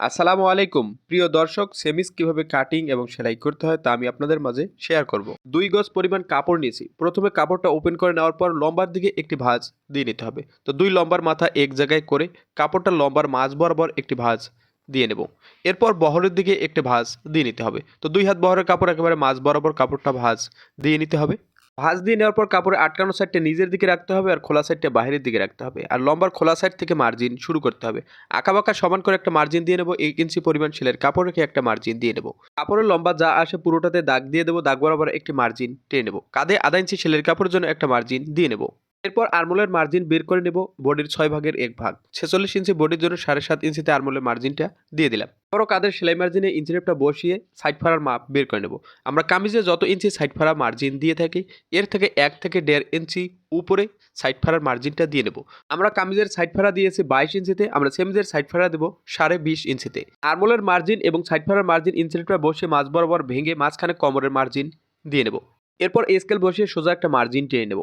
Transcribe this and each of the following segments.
আসসালামু আলাইকুম। প্রিয় দর্শক সেমিস কীভাবে কাটিং এবং সেলাই করতে হয় তা আমি আপনাদের মাঝে শেয়ার করব। দুই গজ পরিমাণ কাপড় নিয়েছি। প্রথমে কাপড়টা ওপেন করে নেওয়ার পর লম্বার দিকে একটি ভাঁজ দিয়ে নিতে হবে। তো দুই লম্বার মাথা এক জায়গায় করে কাপড়টা লম্বার মাঝ বরাবর একটি ভাঁজ দিয়ে নেব। এরপর বহরের দিকে একটি ভাঁজ দিয়ে নিতে হবে। তো দুই হাত বহরের কাপড় একেবারে মাঝ বরাবর কাপড়টা ভাঁজ দিয়ে নিতে হবে। ভাঁজ দিয়ে নেওয়ার পর কাপড়ে আটকানো সাইডটা নিজের দিকে রাখতে হবে আর খোলা সাইডটা বাইরের দিকে রাখতে হবে। আর লম্বার খোলা সাইড থেকে মার্জিন শুরু করতে হবে। আঁকাবাঁকা সমান করে একটা মার্জিন দিয়ে নেব, এক ইঞ্চি পরিমাণ সেলের কাপড় রেখে একটা মার্জিন দিয়ে নেব। কাপড়ের লম্বা যা আসে পুরোটাতে দাগ দিয়ে দেবো, দাগ বরাবর একটি মার্জিন টেনে নেব। কাঁধে আধা ইঞ্চি সেলের কাপড়ের জন্য একটা মার্জিন দিয়ে নেব। এরপর আরমোলের মার্জিন বের করে নেব বডির ছয় ভাগের এক ভাগ। ছেচল্লিশ ইঞ্চি বডির জন্য সাড়ে সাত ইঞ্চিতে আরমোলের মার্জিনটা দিয়ে দিলাম। বড় কাদের সেলাই মার্জিনে ইঞ্চিরেপটা বসিয়ে সাইড ফাড়ার মাপ বের করে নেব। আমরা কামিজে যত ইঞ্চি সাইড ফাড়া মার্জিন দিয়ে থাকি, এর থেকে এক থেকে দেড় ইঞ্চি উপরে সাইড ফাড়ার মার্জিনটা দিয়ে নেব। আমরা কামিজের সাইড ফাড়া দিয়েছি বাইশ ইঞ্চিতে, আমরা সেমিজের সাইড ফাড়া দেবো সাড়ে বিশ ইঞ্চিতে। আরমোলের মার্জিন এবং সাইড ফাড়ার মার্জিন ইঞ্চিরেপটা বসে মাঝ বরাবর ভেঙে মাঝখানে কমরের মার্জিন দিয়ে নেব। এরপর স্কেল বসিয়ে সোজা একটা মার্জিন টেনে নেব।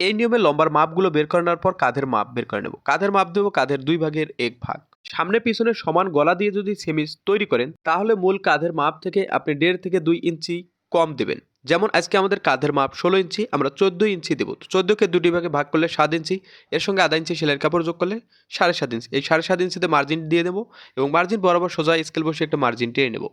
এই নিয়মে লম্বার মাপগুলো বের করে নেওয়ার পর কাঁধের মাপ বের করে নেব। কাঁধের মাপ দেবো কাঁধের দুই ভাগের এক ভাগ। সামনে পিছনে সমান গলা দিয়ে যদি সেমিস তৈরি করেন, তাহলে মূল কাঁধের মাপ থেকে আপনি দেড় থেকে দুই ইঞ্চি কম দেবেন। যেমন আজকে আমাদের কাঁধের মাপ ষোলো ইঞ্চি, আমরা চোদ্দ ইঞ্চি দেবো। চোদ্দোকে দুটি ভাগে ভাগ করলে সাত ইঞ্চি, এর সঙ্গে আধা ইঞ্চি সেলের কাপড় যোগ করলে সাড়ে সাত ইঞ্চি। এই সাড়ে সাত ইঞ্চিতে মার্জিন দিয়ে দেবো এবং মার্জিন বরাবর সোজা স্কেল বসে একটা মার্জিন টেনে নেব।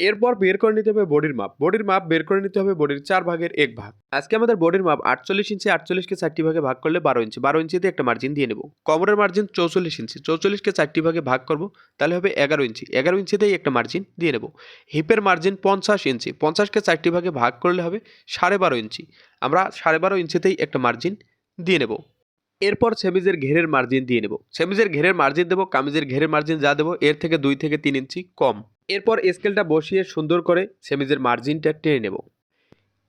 এরপর বের করে নিতে হবে বডির মাপ। বডির মাপ বের করে নিতে হবে বডির চার ভাগের এক ভাগ। আজকে আমাদের বডির মাপ আটচল্লিশ ইঞ্চি, আটচল্লিশকে চারটি ভাগে ভাগ করলে বারো ইঞ্চি। বারো ইঞ্চিতে একটা মার্জিন দিয়ে নেব। কমরের মার্জিন চৌচল্লিশ ইঞ্চি। চৌচল্লিশকে চারটি ভাগে ভাগ করব, তাহলে হবে এগারো ইঞ্চি। এগারো ইঞ্চিতেই একটা মার্জিন দিয়ে নেব। হিপের মার্জিন পঞ্চাশ ইঞ্চি। পঞ্চাশকে চারটি ভাগে ভাগ করলে হবে সাড়ে বারো ইঞ্চি। আমরা সাড়ে বারো ইঞ্চিতেই একটা মার্জিন দিয়ে নেব। এরপর সেমিজের ঘেরের মার্জিন দিয়ে নেব। সেমিজের ঘেরের মার্জিন দেবো, কামিজের ঘেরের মার্জিন যা দেবো, এর থেকে দুই থেকে তিন ইঞ্চি কম। এরপর স্কেলটা বসিয়ে সুন্দর করে সেমিজের মার্জিনটা টেনে নেব।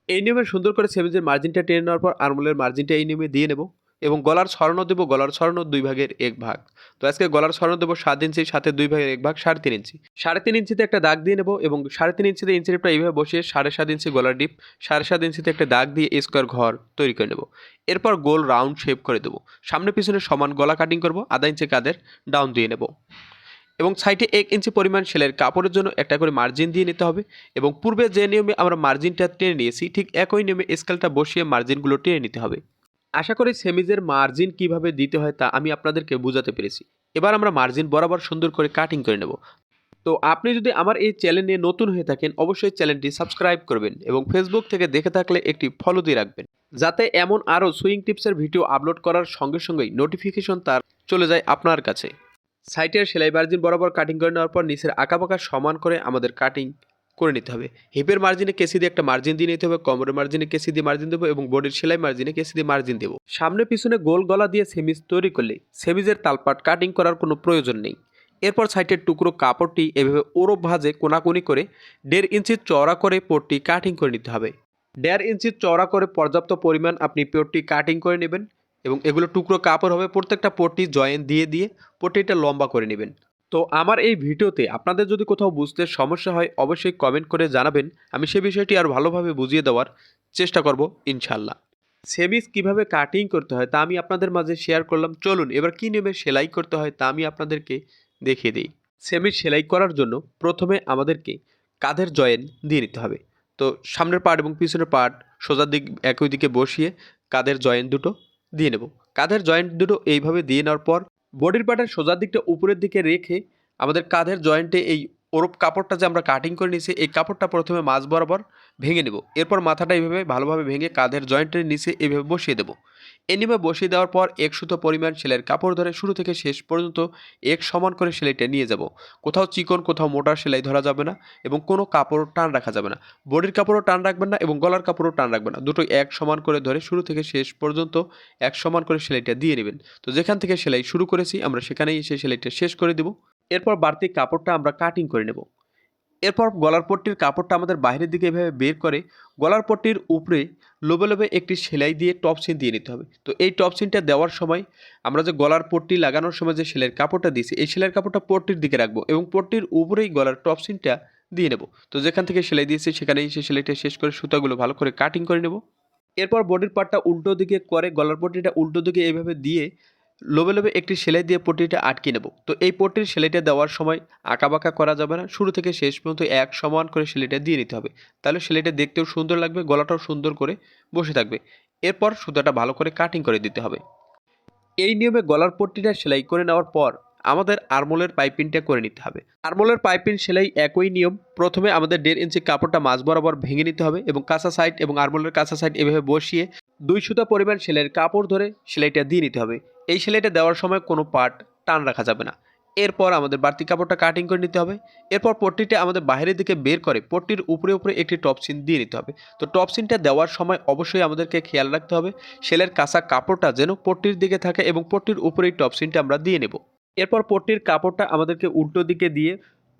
এই নিয়মে সুন্দর করে সেমিজের মার্জিনটা টেনে নেওয়ার পর আরমোলের মার্জিনটা এই নিয়মে দিয়ে নেব। এবং গলার ছড়ানো দেবো, গলার ছড়ানো দুই ভাগের এক ভাগ। তো আজকে গলার ছড়ানো দেবো সাত ইঞ্চি, সাথে দুই ভাগের এক ভাগ সাড়ে তিন ইঞ্চি। সাড়ে তিন ইঞ্চিতে একটা দাগ দিয়ে নেব এবং সাড়ে তিন ইঞ্চিতে ইঞ্চি রিপটা এইভাবে বসিয়ে সাড়ে সাত ইঞ্চি গলার ডিপ, সাড়ে সাত ইঞ্চিতে একটা দাগ দিয়ে স্কোয়ার ঘর তৈরি করে নেব। এরপর গোল রাউন্ড শেপ করে দেবো। সামনে পিছনে সমান গলা কাটিং করব, আধা ইঞ্চি কাদের ডাউন দিয়ে নেব। এবং সাইডে এক ইঞ্চি পরিমাণ সেলের কাপড়ের জন্য একটা করে মার্জিন দিয়ে নিতে হবে এবং পূর্বে যে নিয়মে আমরা মার্জিনটা টেনে নিয়েছি, ঠিক একই নিয়মে স্কেলটা বসিয়ে মার্জিনগুলো টেনে নিতে হবে। আশা করি সেমিজের মার্জিন কীভাবে দিতে হয় তা আমি আপনাদেরকে বোঝাতে পেরেছি। এবার আমরা মার্জিন বরাবর সুন্দর করে কাটিং করে নেব। তো আপনি যদি আমার এই চ্যানেলে নতুন হয়ে থাকেন, অবশ্যই চ্যানেলটি সাবস্ক্রাইব করবেন এবং ফেসবুক থেকে দেখে থাকলে একটি ফলো দিয়ে রাখবেন। যাতে এমন আরও সুইং টিপসের ভিডিও আপলোড করার সঙ্গে সঙ্গেই নোটিফিকেশন তার চলে যায় আপনার কাছে। সাইটের সেলাই মার্জিন বরাবর কাটিং করে নেওয়ার পর নিচের আঁকাবাঁকা সমান করে আমাদের কাটিং করে নিতে হবে। হিপের মার্জিনে কেসি দিয়ে একটা মার্জিন দিয়ে নিতে হবে কোমরের মার্জিনে কেসি দিয়ে মার্জিন দেবো এবং বডির সেলাই মার্জিনে কেসি দিয়ে মার্জিন দেবো। সামনে পিছনে গোল গলা দিয়ে সেমিজ তৈরি করলে সেমিজের তালপাট কাটিং করার কোনো প্রয়োজন নেই। এরপর সাইটের টুকরো কাপড়টি এভাবে ওরব ভাজে কোনাকুনি করে দেড় ইঞ্চি চওড়া করে পোটটি কাটিং করে নিতে হবে। দেড় ইঞ্চি চওড়া করে পর্যাপ্ত পরিমাণ আপনি পোটটি কাটিং করে নেবেন এবং এগুলো টুকরো কাপড় হবে, প্রত্যেকটা পট্টি জয়েন দিয়ে দিয়ে পট্টিটা লম্বা করে নেবেন। তো আমার এই ভিডিওতে আপনাদের যদি কোথাও বুঝতে সমস্যা হয়, অবশ্যই কমেন্ট করে জানাবেন। আমি সে বিষয়টি আর ভালোভাবে বুঝিয়ে দেওয়ার চেষ্টা করব ইনশাল্লাহ সেমিস কীভাবে কাটিং করতে হয় তা আমি আপনাদের মাঝে শেয়ার করলাম। চলুন, এবার কী নিয়মে সেলাই করতে হয় তা আমি আপনাদেরকে দেখিয়ে দিই। সেমিস সেলাই করার জন্য প্রথমে আমাদেরকে কাঁধের জয়েন দিয়ে নিতে হবে। তো সামনের পার্ট এবং পিছনের পার্ট সোজার দিক, একই দিকে বসিয়ে কাঁধের জয়েন দুটো দিয়ে নেব। কাঁধের জয়েন্ট দুটো এইভাবে দিয়ে নেওয়ার পর বডির পার্টের সোজার দিকটা উপরের দিকে রেখে আমাদের কাঁধের জয়েন্টে এই ওরপ কাপড়টা যে আমরা কাটিং করে নিয়েছি, এই কাপড়টা প্রথমে মাছ বরাবর ভেঙে নেব। এরপর মাথাটা এইভাবে ভালোভাবে ভেঙে কাঁধের জয়েন্টের নিচে এইভাবে বসিয়ে দেবো। এনিমে বসিয়ে দেওয়ার পর এক সুতো পরিমাণ সেলাইয়ের কাপড় ধরে শুরু থেকে শেষ পর্যন্ত এক সমান করে সেলাইটা নিয়ে যাব। কোথাও চিকন, কোথাও মোটা সেলাই ধরা যাবে না এবং কোনো কাপড় টান রাখা যাবে না। বডির কাপড়ও টান রাখবেন না এবং গলার কাপড়ও টান রাখবেন না। দুটোই এক সমান করে ধরে শুরু থেকে শেষ পর্যন্ত এক সমান করে সেলাইটা দিয়ে নেবেন। তো যেখান থেকে সেলাই শুরু করেছি আমরা সেখানেই সেই সেলাইটা শেষ করে দেব। এরপর বাড়তি কাপড়টা আমরা কাটিং করে নেব। এরপর গলার পট্টির কাপড়টা আমাদের বাইরের দিকে এভাবে বের করে গলার পট্টির উপরে লোবে লোবে একটি সেলাই দিয়ে টপ সিন দিয়ে নিতে হবে। তো এই টপ সিনটা দেওয়ার সময় আমরা যে গলার পট্টি লাগানোর সময় যে সেলাইয়ের কাপড়টা দিয়েছি, এই সেলাইয়ের কাপড়টা পট্টির দিকে রাখব এবং পট্টির উপরেই গলার টপ সিনটা দিয়ে নেব। তো যেখান থেকে সেলাই দিয়েছি সেখানেই সেই সেলাইটা শেষ করে সুতাগুলো ভালো করে কাটিং করে নেব। এরপর বডির পার্টটা উল্টো দিকে করে গলার পট্টিটা উল্টো দিকে এইভাবে দিয়ে লোবে লোবে একটি সেলাই দিয়ে পট্টিটা আটকে নেব। তো এই পট্টির সেলাইটা দেওয়ার সময় আঁকাবাঁকা করা যাবে না। শুরু থেকে শেষ পর্যন্ত এক সমান করে সেলাইটা দিয়ে নিতে হবে। তাহলে সেলাইটা দেখতেও সুন্দর লাগবে, গলাটাও সুন্দর করে বসে থাকবে। এরপর সুতাটা ভালো করে কাটিং করে দিতে হবে। এই নিয়মে গলার পট্টিটা সেলাই করে নেওয়ার পর আমাদের আরমোলের পাইপিংটা করে নিতে হবে। আরমোলের পাইপিং সেলাই একই নিয়ম। প্রথমে আমাদের দেড় ইঞ্চি কাপড়টা মাঝ বরাবর ভেঙে নিতে হবে এবং কাঁচা সাইড এবং আরমোলের কাঁচা সাইড এভাবে বসিয়ে দুই সুতা পরিমাণ সেলাইয়ের কাপড় ধরে সেলাইটা দিয়ে নিতে হবে। এই সেলাইটা দেওয়ার সময় কোনো পার্ট টান রাখা যাবে না। এরপর আমাদের বাড়তি কাপড়টা কাটিং করে নিতে হবে। এরপর পট্টিটা আমাদের বাইরের দিকে বের করে পট্টির উপরে উপরে একটি টপসিন দিয়ে নিতে হবে। তো টপসিনটা দেওয়ার সময় অবশ্যই আমাদেরকে খেয়াল রাখতে হবে সেলের কাঁচা কাপড়টা যেন পট্টির দিকে থাকে এবং পট্টির উপরে উপরেই টপসিনটা আমরা দিয়ে নেব। এরপর পট্টির কাপড়টা আমাদেরকে উল্টো দিকে দিয়ে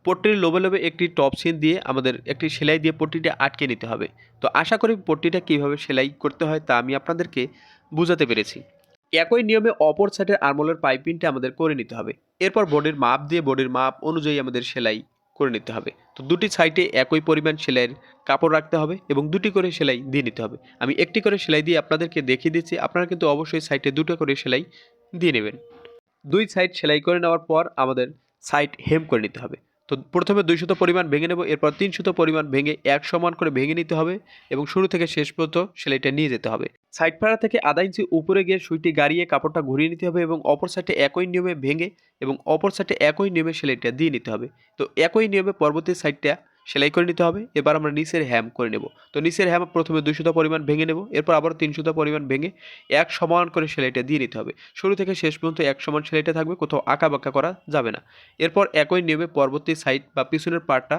পট্টির লোবে লোবে একটি টপসিন দিয়ে আমাদের একটি সেলাই দিয়ে পট্টিটা আটকে নিতে হবে। তো আশা করি পট্টিটা কীভাবে সেলাই করতে হয় তা আমি আপনাদেরকে বুঝাতে পেরেছি। একই নিয়মে অপর সাইডের আরমোলের পাইপিংটা আমাদের করে নিতে হবে। এরপর বডির মাপ দিয়ে বডির মাপ অনুযায়ী আমাদের সেলাই করে নিতে হবে। তো দুটি সাইডে একই পরিমাণ সেলাইয়ের কাপড় রাখতে হবে এবং দুটি করে সেলাই দিয়ে নিতে হবে। আমি একটি করে সেলাই দিয়ে আপনাদেরকে দেখিয়ে দিচ্ছি, আপনারা কিন্তু অবশ্যই সাইডে দুটো করে সেলাই দিয়ে নেবেন। দুই সাইড সেলাই করে নেওয়ার পর আমাদের সাইড হেম করে নিতে হবে। তো প্রথমে দুই শত পরিমাণ ভেঙে নেব, এরপর তিন শত পরিমাণ ভেঙে এক সমান করে ভেঙে নিতে হবে এবং শুরু থেকে শেষ পর্যন্ত সেলাইটা নিয়ে যেতে হবে। সাইড ফাড়া থেকে আধা ইঞ্চি উপরে গিয়ে সুইটি গাড়িয়ে কাপড়টা ঘুরিয়ে নিতে হবে এবং অপর সাইডে একই নিয়মে ভেঙে এবং অপর সাইডে একই নিয়মে সেলাইটা দিয়ে নিতে হবে। তো একই নিয়মে পরবর্তী সাইডটা সেলাই করে নিতে হবে। এবার আমরা নিচের হ্যাম করে নেব। তো নিচের হ্যাম প্রথমে সুতা পরিমাণ ভেঙে নেব। এরপর আবার তিন সুতা পরিমাণ ভেঙে এক সমান করে সেলাইটা দিয়ে নিতে হবে। শুরু থেকে শেষ পর্যন্ত এক সমান সেলাইটা থাকবে, কোথাও আঁকা বাঁকা করা যাবে না। এরপর একই নিয়মে পরবর্তী সাইড বা পিছনের পার্টটা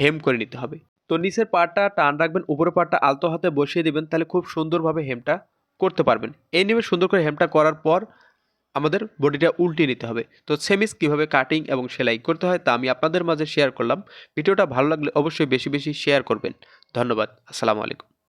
হেম করে নিতে হবে। তো নিচের পার্টটা টান রাখবেন, উপরের পার্টটা আলতো হাতে বসিয়ে দেবেন, তাহলে খুব সুন্দরভাবে হেমটা করতে পারবেন। এই নিয়মে সুন্দর করে হেমটা করার পর আমাদের বডিটা উল্টিয়ে নিতে হবে। তো সেমিস কীভাবে কাটিং এবং সেলাই করতে হয় তা আমি আপনাদের মাঝে শেয়ার করলাম। ভিডিওটা ভালো লাগলে অবশ্যই বেশি বেশি শেয়ার করবেন। ধন্যবাদ। আসসালামু আলাইকুম।